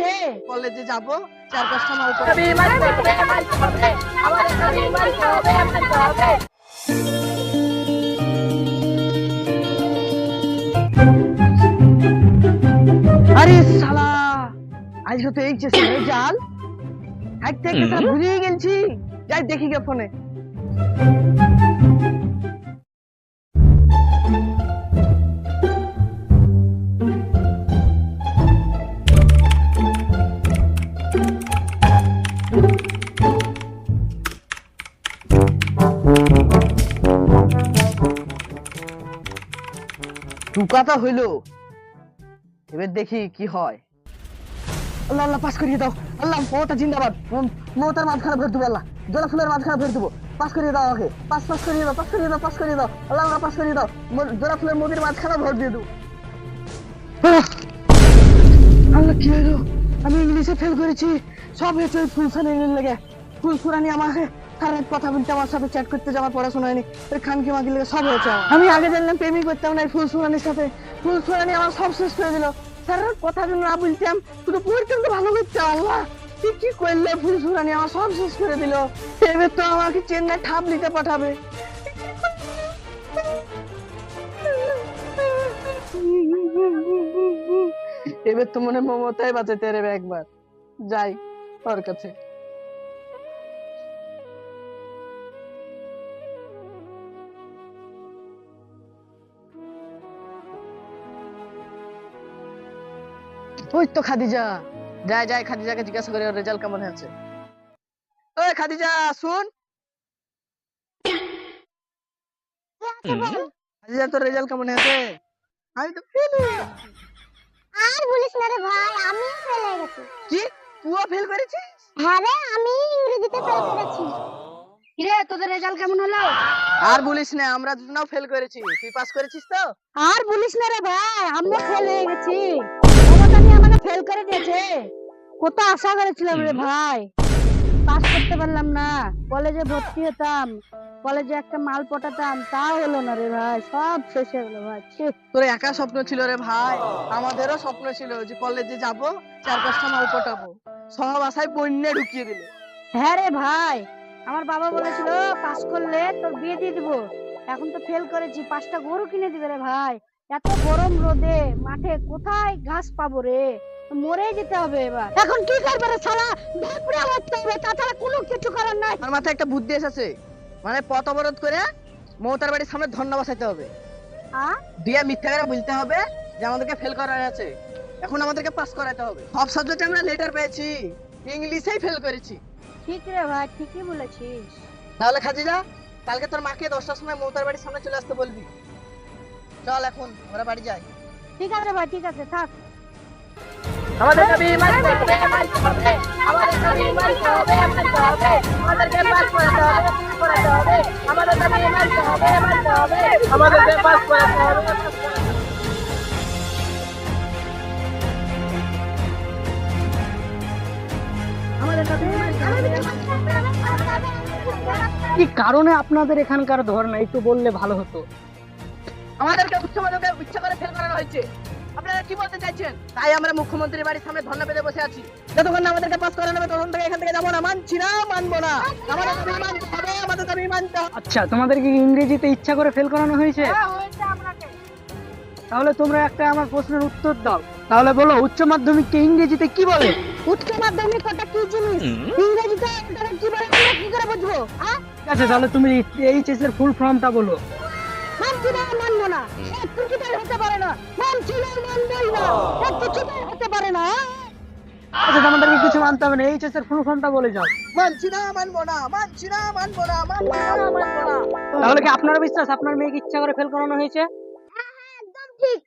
গেছে কলেজে যাব। চার পাঁচটা মাল আরে শালা আজ তো এই চেষ্টা জাল হাইতে একটা ভুলিয়ে গেছি যাই দেখি গে ফোনে। টুকাটা হইল। এবার দেখি কি হয়। আল্লাহ আল্লাহ পাস করিয়ে দাও। আল্লাহ, মমতা জিন্দাবাদ। মম- মমতার মাঝখানে ভরে দেবো, আল্লাহ। জলা ফুলের মাঝখানে ভরে দেবো। পাস করিয়ে দাও ওকে পাস পাস করিয়ে দাও পাস করিয়ে দাও পাস করিয়ে দাও। আল্লাহ আল্লাহ পাস করিয়ে দাও। জলা ফুলের মোদির মাঝখানে ভোট দিয়ে দেবো। আল্লাহ, কি আমি ইংলিশে ফেল করেছি। সব হয়েছে ওই ফুলসানি লেগে। ফুলসুরানি আমাকে তার কথা বলতে আমার সাথে চ্যাট করতে যাওয়ার পড়াশোনা হয়নি। ওই খানকি মাগি লেগে সব হয়েছে আমি আগে জানলাম প্রেমিক করতাম না এই ফুলসুরানির সাথে। ফুলসুরানি আমার সব শেষ করে দিল। স্যারের কথা যদি না বলতাম শুধু পড়তাম তো ভালো করতাম আল্লাহ। তুই কি করলে ফুলসুরানি আমার সব শেষ করে দিল? এবার তো আমাকে চেন্নাই ঠাপ নিতে পাঠাবে। এবার তো মনে মমতাই বাঁচাতে রে একবার। যাই ওর কাছে। ওই তো খাদিজা। যাই যাই খাদিজাকে জিজ্ঞাসা করে রেজাল্ট কেমন হয়েছে? ওই খাদিজা শুন। খাদিজা তোর রেজাল্ট কেমন হয়েছে? আমি তো ফেল আর বলিস না রে ভাই আমি ফেল হয়ে গেছি। কি? তুইও ফেল করেছিস? হ্যাঁ রে আমি ইংরেজিতে ফেল করেছি। কিরে তোদের রেজাল্ট কেমন হলো? আর বলিস না আমরা দুজনেও ফেল করেছি। তুই পাস করেছিস তো? আর বলিস না রে ভাই আমরা ফেল হয়ে গেছি। ফেল করে দিয়েছে। কত আশা করেছিলাম রে ভাই। পাস করতে পারলাম না। কলেজে ভর্তি হতাম। কলেজে একটা মাল পটাতাম। তাও হলো না রে ভাই। সব শেষ হয়ে গেলো ভাই। তোর একা স্বপ্ন ছিল রে ভাই। আমাদেরও স্বপ্ন ছিল যে কলেজে যাব চার পাঁচটা মাল পটাবো। সব আশায় বন্যে ঢুকিয়ে দিলে। হ্যাঁ রে ভাই। আমার বাবা বলেছিল পাস করলে তোর বিয়ে দিয়ে দিব। এখন তো ফেল করেছি। পাঁচটা গরু কিনে দিবে রে ভাই। এত গরম রোদে মাঠে কোথায় ঘাস পাবো রে? মরে যেতে হবে এবার। এখন কি করবে রে শালা? মারতে হবে তাছাড়া কোনো কিছু করার নাই। আমার মাথায় একটা বুদ্ধি এসেছে। মানে পথ অবরোধ করে মমতার বাড়ির সামনে ধর্ণা বসাইতে হবে। আ? দিয়ে মিথ্যা করে বলতে হবে যে আমাদেরকে ফেল করা আছে এখন আমাদেরকে পাস করাতে হবে। সব সাবজেক্টে আমরা লেটার পেয়েছি ইংলিশেই ফেল করেছি। ঠিক রে ভাই ঠিকই বলেছিস। তাহলে খাজিজা কালকে তোর মাকে দশটার সময় মমতার বাড়ির সামনে চলে আসতে বলবি। চল এখন ওরা বাড়ি যাই। ঠিক আছে ভাই ঠিক আছে থাক। আমাদের দাবি মানতে হবে মানতে হবে আমাদের দাবি মানতে হবে মানতে হবে আমাদেরকে পাস করাতে হবে করাতে হবে আমাদের দাবি মানতে হবে মানতে হবে আমাদেরকে পাস করাতে হবে আমাদের দাবি কি কারণে আপনাদের এখানকার ধর্ণা একটু বললে ভালো হতো। আমাদেরকে উচ্চ মাধ্যমিকে ইচ্ছা করে ফেল করানো হয়েছে। আপনারা কি বলতে চাইছেন? তাই আমরা মুখ্যমন্ত্রীর বাড়ির সামনে ধর্ণা পেতে বসে আছি। যতক্ষণ আমাদেরকে পাস হবে তখন থেকে এখান থেকে যাব না। মানছি না মানবো না। আমাদের দাবি মানতে হবে আমাদের দাবি মানতে আচ্ছা তোমাদেরকে কি ইংরেজিতে ইচ্ছা করে ফেল করানো হয়েছে? তাহলে তোমরা একটা আমার প্রশ্নের উত্তর দাও। তাহলে বলো উচ্চ মাধ্যমিককে ইংরেজিতে কি বলে? উচ্চ মাধ্যমিক ওটা কি জিনিস? ইংরেজিতে কি বলে? কি করে বুঝব? ঠিক আছে তাহলে তুমি এইচএস এর ফুল ফর্মটা বলো। মানছি না মানবো না। তাহলে কি আপনার বিশ্বাস? আপনার মেয়েকে ইচ্ছা করে ফেল করানো হয়েছে? হ্যাঁ একদম ঠিক।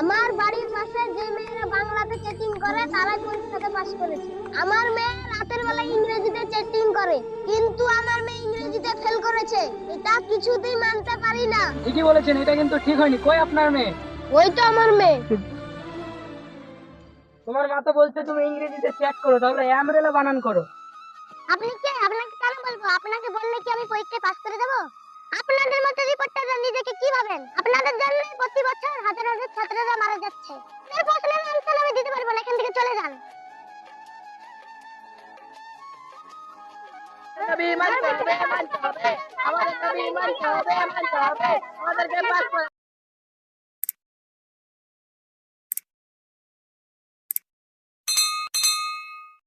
আমার মেয়েকে যে মেয়েরা বাংলাতে চ্যাটিং করে তারাই পরীক্ষাতে পাস করেছে। আমার মেয়ে রাতের বেলা ইংরেজিতে চ্যাটিং করে কিন্তু আমার মেয়ে ইংরেজিতে ফেল করেছে। এটা কিছুতেই মানতে পারি না। ঠিকই বলেছেন এটা কিন্তু ঠিক হয়নি। কই আপনার মেয়ে? ওই তো আমার মেয়ে। তোমার মা তো বলছে তুমি ইংরেজিতে চ্যাট করো তাহলে অ্যামরেলা বানান করো। আপনি কে? আপনাকে কেন বলব? আপনাকে বললে কি আমি পরীক্ষায় পাস করে দেবো? আপনাদের মতো রিপোর্টাররা নিজেকে কি ভাবেন? আপনাদের জন্য প্রতি বছর হাজার হাজার ছাত্ররা মারা যাচ্ছে। এই প্রশ্নের আনসার আমি দিতে পারব না, এখান থেকে চলে যান। নবী মানতে হবে মানতে হবে। আমাদের নবী মানতে হবে মানতে হবে। আমাদেরকে পাস